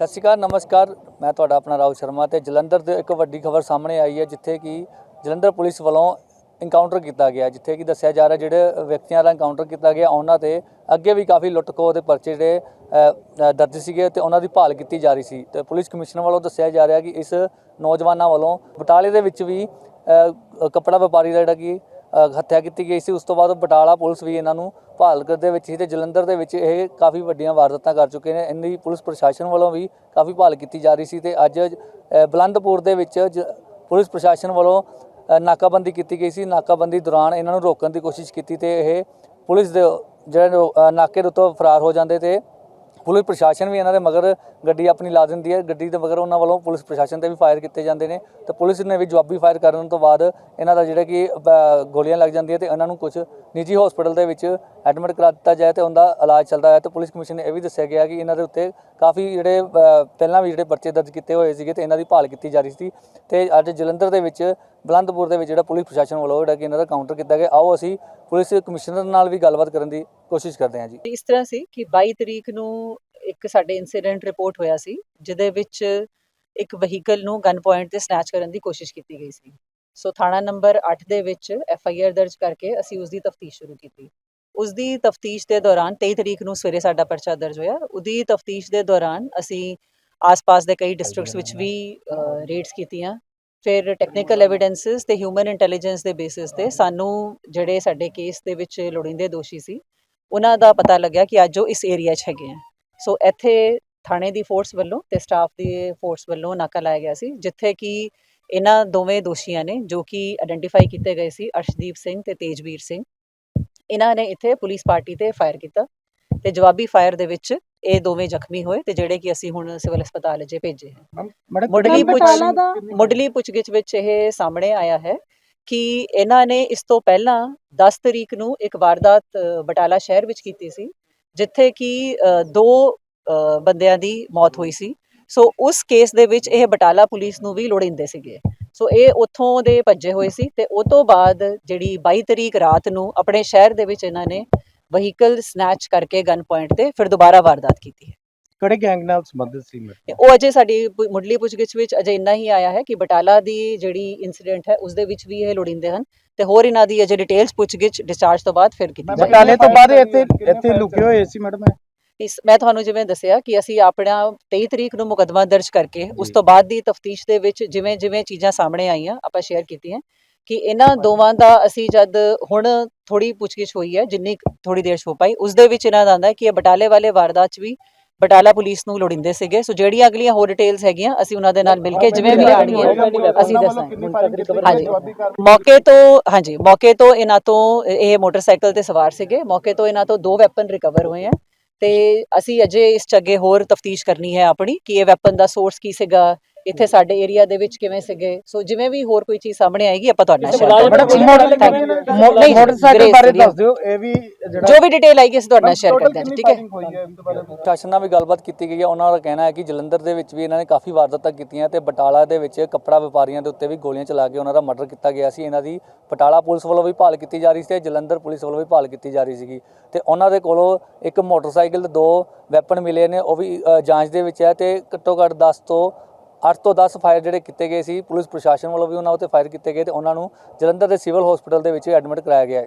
ਸਤਿ ਸ਼੍ਰੀ ਅਕਾਲ ਨਮਸਕਾਰ। ਮੈਂ ਤੁਹਾਡਾ ਆਪਣਾ ਰਾਹੁਲ ਸ਼ਰਮਾ ਤੇ ਜਲੰਧਰ ਦੇ ਇੱਕ ਵੱਡੀ ਖਬਰ ਸਾਹਮਣੇ ਆਈ ਹੈ ਜਿੱਥੇ ਕਿ ਜਲੰਧਰ ਪੁਲਿਸ ਵੱਲੋਂ ਇਨਕਾਊਂਟਰ ਕੀਤਾ ਗਿਆ ਜਿੱਥੇ ਕਿ ਦੱਸਿਆ ਜਾ ਰਿਹਾ ਜਿਹੜੇ ਵਿਅਕਤੀਆਂ ਦਾ ਇਨਕਾਊਂਟਰ ਕੀਤਾ ਗਿਆ ਉਹਨਾਂ ਤੇ ਅੱਗੇ ਵੀ ਕਾਫੀ ਲੁੱਟਖੋ ਦੇ ਪਰਚੇ ਜਿਹੜੇ ਦਰਜ ਸੀਗੇ ਤੇ ਉਹਨਾਂ ਦੀ ਭਾਲ ਕੀਤੀ ਜਾ ਰਹੀ ਸੀ। ਤੇ ਪੁਲਿਸ ਕਮਿਸ਼ਨਰ ਵੱਲੋਂ ਦੱਸਿਆ ਜਾ ਰਿਹਾ ਕਿ ਇਸ ਨੌਜਵਾਨਾਂ ਵੱਲੋਂ ਬਟਾਲੇ ਦੇ ਵਿੱਚ ਵੀ ਅ, ਕੱਪੜਾ ਵਪਾਰੀ ਦਾ ਜਿਹੜਾ ਕਿ ਹੱਤਿਆ ਕੀਤੀ ਗਈ ਸੀ। ਉਸ ਤੋਂ ਬਾਅਦ ਬਟਾਲਾ ਪੁਲਿਸ ਵੀ ਇਹਨਾਂ ਨੂੰ ਭਾਲ ਦੇ ਵਿੱਚ ਸੀ ਤੇ ਜਲੰਧਰ ਦੇ ਵਿੱਚ ਇਹ ਕਾਫੀ ਵੱਡੀਆਂ ਵਾਰਦਾਤਾਂ ਕਰ ਚੁੱਕੇ ਨੇ। ਇੰਨੀ ਪੁਲਿਸ ਪ੍ਰਸ਼ਾਸਨ ਵੱਲੋਂ ਵੀ ਕਾਫੀ ਭਾਲ ਕੀਤੀ ਜਾ ਰਹੀ ਸੀ ਤੇ ਅੱਜ ਬਲੰਦਪੁਰ ਦੇ ਵਿੱਚ ਜ- ਪੁਲਿਸ ਪ੍ਰਸ਼ਾਸਨ ਵੱਲੋਂ ਨਾਕਾਬੰਦੀ ਕੀਤੀ ਗਈ ਸੀ। ਨਾਕਾਬੰਦੀ ਦੌਰਾਨ ਇਹਨਾਂ ਨੂੰ ਰੋਕਣ ਦੀ ਕੋਸ਼ਿਸ਼ ਕੀਤੀ ਤੇ ਇਹ ਪੁਲਿਸ ਦੇ ਜਿਹੜੇ ਨਾਕੇ ਦੇ ਉੱਤੋਂ ਫਰਾਰ ਹੋ ਜਾਂਦੇ ਤੇ ਪੁਲਿਸ ਪ੍ਰਸ਼ਾਸਨ ਵੀ ਇਹਨਾਂ ਦੇ ਮਗਰ ਗੱਡੀ ਆਪਣੀ ਲਾ ਦਿੰਦੀ ਹੈ। ਗੱਡੀ ਦੇ ਮਗਰ ਉਹਨਾਂ ਵੱਲੋਂ ਪੁਲਿਸ ਪ੍ਰਸ਼ਾਸਨ ਤੇ ਵੀ ਫਾਇਰ ਕੀਤੇ ਜਾਂਦੇ ਨੇ। ਤੇ ਪੁਲਿਸ ਨੇ ਵੀ ਜਵਾਬੀ ਫਾਇਰ ਕਰਨ ਤੋਂ ਬਾਅਦ ਇਹਨਾਂ ਦਾ ਜਿਹੜਾ ਕਿ ਗੋਲੀਆਂ ਲੱਗ ਜਾਂਦੀਆਂ ਤੇ ਇਹਨਾਂ ਨੂੰ ਕੁਝ ਨਿੱਜੀ ਹਸਪੀਟਲ ਦੇ ਵਿੱਚ ਐਡਮਿਟ ਕਰਾ ਦਿੱਤਾ ਜਾਏ ਤੇ ਉਹਦਾ ਇਲਾਜ ਚੱਲਦਾ ਹੈ ਤੇ ਪੁਲਿਸ ਕਮਿਸ਼ਨ ਨੇ ਇਹ ਵੀ ਦੱਸਿਆ ਗਿਆ ਕਿ ਇਹਨਾਂ ਦੇ ਉੱਤੇ ਕਾਫੀ ਜਿਹੜੇ ਪਹਿਲਾਂ ਵੀ ਜਿਹੜੇ ਪਰਚੇ ਦਰਜ ਕੀਤੇ ਹੋਏ ਸੀਗੇ ਤੇ ਇਹਨਾਂ ਦੀ ਭਾਲ ਕੀਤੀ ਜਾ ਰਹੀ ਸੀ। ਤੇ ਅੱਜ ਜਲੰਧਰ ਦੇ ਵਿੱਚ ਬਲੰਦਪੁਰ ਦੇ ਵਿੱਚ ਜਿਹੜਾ ਪੁਲਿਸ ਪ੍ਰਸ਼ਾਸਨ ਵੱਲੋਂ ਜਿਹੜਾ ਕਿ ਇਹਨਾਂ ਦਾ ਕਾਊਂਟਰ ਕੀਤਾ ਗਿਆ। ਆਓ ਅਸੀਂ ਪੁਲਿਸ ਕਮਿਸ਼ਨਰ ਨਾਲ ਵੀ ਗੱਲਬਾਤ ਕਰਨ ਦੀ ਕੋਸ਼ਿਸ਼ ਕਰਦੇ ਹਾਂ ਜੀ। ਇਸ ਤਰ੍ਹਾਂ ਸੀ ਕਿ 22 ਤਰੀਕ ਨੂੰ ਇੱਕ ਸਾਡੇ ਇਨਸੀਡੈਂਟ ਰਿਪੋਰਟ ਹੋਇਆ ਸੀ, ਜਿਹਦੇ ਵਿੱਚ ਇੱਕ ਵਹੀਕਲ ਨੂੰ ਗਨ ਪੁਆਇੰਟ ਤੇ ਸਨੈਚ ਕਰਨ ਦੀ ਕੋਸ਼ਿਸ਼ ਕੀਤੀ ਗਈ ਸੀ। ਸੋ ਥਾਣਾ ਨੰਬਰ 8 ਦੇ ਵਿੱਚ ਐਫ ਆਈ ਆਰ ਦਰਜ ਕਰਕੇ ਅਸੀਂ ਉਸ ਦੀ ਤਫਤੀਸ਼ ਸ਼ੁਰੂ ਕੀਤੀ। ਉਸ ਦੀ ਤਫਤੀਸ਼ ਦੇ ਦੌਰਾਨ 23 ਤਰੀਕ ਨੂੰ ਸਵੇਰੇ ਸਾਡਾ ਪਰਚਾ ਦਰਜ ਹੋਇਆ। ਉਹਦੀ ਤਫਤੀਸ਼ ਦੇ ਦੌਰਾਨ ਅਸੀਂ ਆਸ-ਪਾਸ ਦੇ ਕਈ ਡਿਸਟ੍ਰਿਕਟਸ ਵਿੱਚ ਵੀ ਰੇਡਸ ਕੀਤੀਆਂ। ਫਿਰ ਟੈਕਨੀਕਲ ਐਵੀਡੈਂਸਸ ਤੇ ਹਿਊਮਨ ਇੰਟੈਲੀਜੈਂਸ ਦੇ ਬੇਸਿਸ ਤੇ ਸਾਨੂੰ ਜਿਹੜੇ ਸਾਡੇ ਕੇਸ ਦੇ ਵਿੱਚ ਲੋੜੀਂਦੇ ਦੋਸ਼ੀ ਸੀ ਉਹਨਾਂ ਦਾ ਪਤਾ ਲੱਗਿਆ ਕਿ ਅੱਜ ਉਹ ਇਸ ਏਰੀਆ 'ਚ ਹੈਗੇ ਆ। ਸੋ ਇੱਥੇ ਥਾਣੇ ਦੀ ਫੋਰਸ ਵੱਲੋਂ ਤੇ ਸਟਾਫ ਦੀ ਫੋਰਸ ਵੱਲੋਂ ਨਾਕਾ ਲਾਇਆ ਗਿਆ ਸੀ ਜਿੱਥੇ ਕਿ ਇਹਨਾਂ ਦੋਵੇਂ ਦੋਸ਼ੀਆਂ ਨੇ ਜੋ ਕਿ ਆਇਡੈਂਟੀਫਾਈ ਕੀਤੇ ਗਏ ਸੀ ਅਰਸ਼ਦੀਪ ਸਿੰਘ ਤੇ ਤੇਜਵੀਰ ਸਿੰਘ ਇਹਨਾਂ ਨੇ ਇੱਥੇ ਪੁਲਿਸ ਪਾਰਟੀ ਤੇ ਫਾਇਰ ਕੀਤਾ ਤੇ ਜਵਾਬੀ ਫਾਇਰ ਦੇ ਵਿੱਚ ਇਹ ਦੋਵੇਂ ਜ਼ਖਮੀ ਹੋਏ ਤੇ ਜਿਹੜੇ ਕਿ ਅਸੀਂ ਹੁਣ ਸਿਵਲ ਹਸਪਤਾਲ ਅਜੇ ਭੇਜੇ ਹਨ ਮੁੱਢਲੀ ਪੁੱਛ ਮੁੱਢਲੀ ਪੁੱਛਗਿੱਛ ਵਿੱਚ ਇਹ ਸਾਹਮਣੇ ਆਇਆ ਹੈ ਕਿ ਇਹਨਾਂ ਨੇ ਇਸ ਤੋਂ ਪਹਿਲਾਂ 10 ਤਰੀਕ ਨੂੰ ਇੱਕ ਵਾਰਦਾਤ ਅ, ਬਟਾਲਾ ਸ਼ਹਿਰ ਵਿੱਚ ਕੀਤੀ ਸੀ ਜਿੱਥੇ ਕਿ ਅ, ਦੋ ਅ, ਬੰਦਿਆਂ ਦੀ ਮੌਤ ਹੋਈ ਸੀ। ਸੋ ਉਸ ਕੇਸ ਦੇ ਵਿੱਚ ਇਹ ਬਟਾਲਾ ਪੁਲਿਸ ਨੂੰ ਵੀ ਲੋੜਿੰਦੇ ਸੀਗੇ। ਸੋ ਇਹ ਉੱਥੋਂ ਦੇ ਭੱਜੇ ਹੋਏ ਸੀ ਤੇ ਉਹ ਤੋਂ ਬਾਅਦ ਜਿਹੜੀ 22 ਤਰੀਕ ਰਾਤ ਨੂੰ ਆਪਣੇ ਸ਼ਹਿਰ ਦੇ ਵਿੱਚ ਇਹਨਾਂ ਨੇ ਵਹੀਕਲ ਸਨੈਚ ਕਰਕੇ ਗਨ ਪੁਆਇੰਟ ਤੇ ਫਿਰ ਦੁਬਾਰਾ ਵਾਰਦਾਤ ਕੀਤੀ ਹੈ। ਕਿਹੜੇ ਗੈਂਗ ਨਾਲ ਸੰਬੰਧਿਤ ਸੀ ਤੇ ਉਹ ਅਜੇ ਸਾਡੀ ਪੁ- ਮੁੱਢਲੀ ਪੁੱਛਗਿੱਛ ਵਿੱਚ ਅਜੇ ਇੰਨਾ ਹੀ ਆਇਆ ਹੈ ਕਿ ਬਟਾਲਾ ਦੀ ਜਿਹੜੀ ਇਨਸੀਡੈਂਟ ਹੈ ਉਸ ਦੇ ਵਿੱਚ ਵੀ ਇਹ ਲੋੜਿੰਦੇ ਹਨ ਤੇ ਹੋਰ ਇਹਨਾਂ ਦੀ ਅਜੇ ਡਿਟੇਲਸ ਪੁੱਛਗਿੱਛ ਡਿਸਚਾਰਜ ਤੋਂ ਬਾਅਦ ਫਿਰ ਕੀਤੀ ਜਾਏਗੀ। ਬਟਾਲੇ ਤੋਂ ਬਾਅਦ ਇੱਥੇ ਇੱਥੇ ਲੁਕੇ ਹੋਏ ਸੀ ਮੈਡਮ ਇਸ ਮੈਂ ਤੁਹਾਨੂੰ ਜਿਵੇਂ ਦੱਸਿਆ ਕਿ ਅਸੀਂ ਆਪਣਾ 23 ਤਰੀਕ ਨੂੰ ਮੁਕੱਦਮਾ ਦਰਜ ਕਰਕੇ ਉਸ। ਤੋਂ ਬਾਅਦ ਦੀ ਤਫਤੀਸ਼ ਦੇ ਵਿੱਚ ਜਿਵੇਂ ਜਿਵੇਂ ਚੀਜ਼ਾਂ ਸਾਹਮਣੇ ਆਈਆਂ ਆਪਾਂ ਸ਼ੇਅਰ ਕੀਤੀਆਂ ਕਿ ਇਹਨਾਂ ਦੋਵਾਂ ਦਾ ਅਸੀਂ ਜਦ ਹੁਣ ਥੋੜੀ ਪੁੱਛਗਿੱਛ ਹੋਈ ਹੈ ਜਿੰਨੀ ਥੋੜੀ ਦੇਰ ਹੋ ਪਾਈ ਉਸ ਦੇ ਵਿੱਚ ਇਹਨਾਂ ਦਾ ਆਂਦਾ ਕਿ ਇਹ ਬਟਾਲੇ ਵਾਲੇ ਵਾਰਦਾਤ 'ਚ ਵੀ ਬਟਾਲਾ ਪੁਲਿਸ ਨੂੰ ਲੋੜਿੰਦੇ ਸੀਗੇ। ਸੋ ਜਿਹੜੀਆਂ ਅਗਲੀਆਂ ਹੋਰ ਡਿਟੇਲਸ ਹੈਗੀਆਂ ਅਸੀਂ ਉਹਨਾਂ ਦੇ ਨਾਲ ਮਿਲ ਕੇ ਜਿਵੇਂ ਵੀ ਆਣਗੀਆਂ ਅਸੀਂ ਦੱਸਾਂਗੇ। ਹਾਂਜੀ। ਮੌਕੇ ਤੋਂ ਹਾਂਜੀ ਮੌਕੇ ਤੋਂ ਇਹਨਾਂ ਤੋਂ ਇਹ ਮੋਟਰਸਾਈਕਲ ਤੇ ਸਵਾਰ ਸੀਗੇ। ਮੌਕੇ ਤੋਂ ਇਹਨਾਂ ਤੋਂ ਦੋ ਵੈਪਨ ਰਿਕਵਰ ਹੋਏ ਆ ਤੇ ਅਸੀਂ ਅਜੇ ਇਸ ਚ ਅੱਗੇ ਹੋਰ ਤਫਤੀਸ਼ ਕਰਨੀ ਹੈ ਆਪਣੀ ਕਿ ਇਹ ਵੈਪਨ ਦਾ ਸੋਰਸ ਕੀ ਸੀਗਾ ਇੱਥੇ ਸਾਡੇ ਏਰੀਆ ਦੇ ਵਿੱਚ ਕਿਵੇਂ ਸੀਗੇ? ਸੋ ਜਿਵੇਂ ਵੀ ਹੋਰ ਕੋਈ ਚੀਜ਼ ਸਾਹਮਣੇ ਆਏਗੀ ਆਪਾਂ ਤੁਹਾਡੇ ਨਾਲ ਸ਼ੇਅਰ ਕਰਾਂਗੇ। ਮੋਟਰਸਾਈਕਲ ਬਾਰੇ। ਦੱਸ ਦਿਓ ਇਹ ਵੀ ਜਿਹੜਾ ਜੋ ਵੀ ਡਿਟੇਲ ਆਏਗੀ ਅਸੀਂ ਤੁਹਾਡੇ ਨਾਲ ਸ਼ੇਅਰ ਕਰਦੇ ਹਾਂ ਠੀਕ ਹੈ? ਪ੍ਰਸ਼ਾਸਨ ਨਾਲ ਵੀ ਗੱਲਬਾਤ ਕੀਤੀ ਗਈ ਹੈ। ਉਹਨਾਂ ਦਾ ਕਹਿਣਾ ਹੈ ਕਿ ਜਲੰਧਰ ਦੇ ਵਿੱਚ ਵੀ ਇਹਨਾਂ ਨੇ ਕਾਫੀ ਵਾਰਦਾਤਾਂ ਕੀਤੀਆਂ ਤੇ ਬਟਾਲਾ ਦੇ ਵਿੱਚ ਕੱਪੜਾ ਵਪਾਰੀਆਂ ਦੇ ਉੱਤੇ ਵੀ ਗੋਲੀਆਂ ਚਲਾ ਕੇ ਉਹਨਾਂ ਦਾ ਮਰਡਰ ਕੀਤਾ ਗਿਆ ਸੀ। ਇਹਨਾਂ ਦੀ ਬਟਾਲਾ ਪੁਲਿਸ ਵੱਲੋਂ ਵੀ ਭਾਲ ਕੀਤੀ ਜਾ ਰਹੀ ਸੀ ਤੇ ਜਲੰਧਰ ਪੁਲਿਸ ਵੱਲੋਂ ਵੀ ਭਾਲ ਕੀਤੀ ਜਾ ਰਹੀ ਸੀਗੀ। ਤੇ ਉਹਨਾਂ ਦੇ ਕੋਲੋਂ ਇੱਕ ਮੋਟਰਸਾਈਕਲ ਤੇ ਦੋ ਵੈਪਨ ਮਿਲੇ ਨੇ ਉਹ ਵੀ ਜਾਂਚ ਦੇ ਵਿੱਚ ਹੈ ਤੇ ਘੱਟੋ ਘੱਟ 10 ਤੋਂ 8 ਤੋਂ 10 ਫਾਇਰ ਜਿਹੜੇ ਕੀਤੇ ਗਏ ਸੀ, ਪੁਲਿਸ ਪ੍ਰਸ਼ਾਸਨ ਵੱਲੋਂ ਵੀ ਉਹਨਾਂ ਉੱਤੇ ਫਾਇਰ ਕੀਤੇ ਗਏ ਤੇ ਉਹਨਾਂ ਨੂੰ ਜਲੰਧਰ ਦੇ ਸਿਵਲ ਹਸਪੀਟਲ ਦੇ ਵਿੱਚ ਐਡਮਿਟ ਕਰਾਇਆ ਗਿਆ ਹੈ।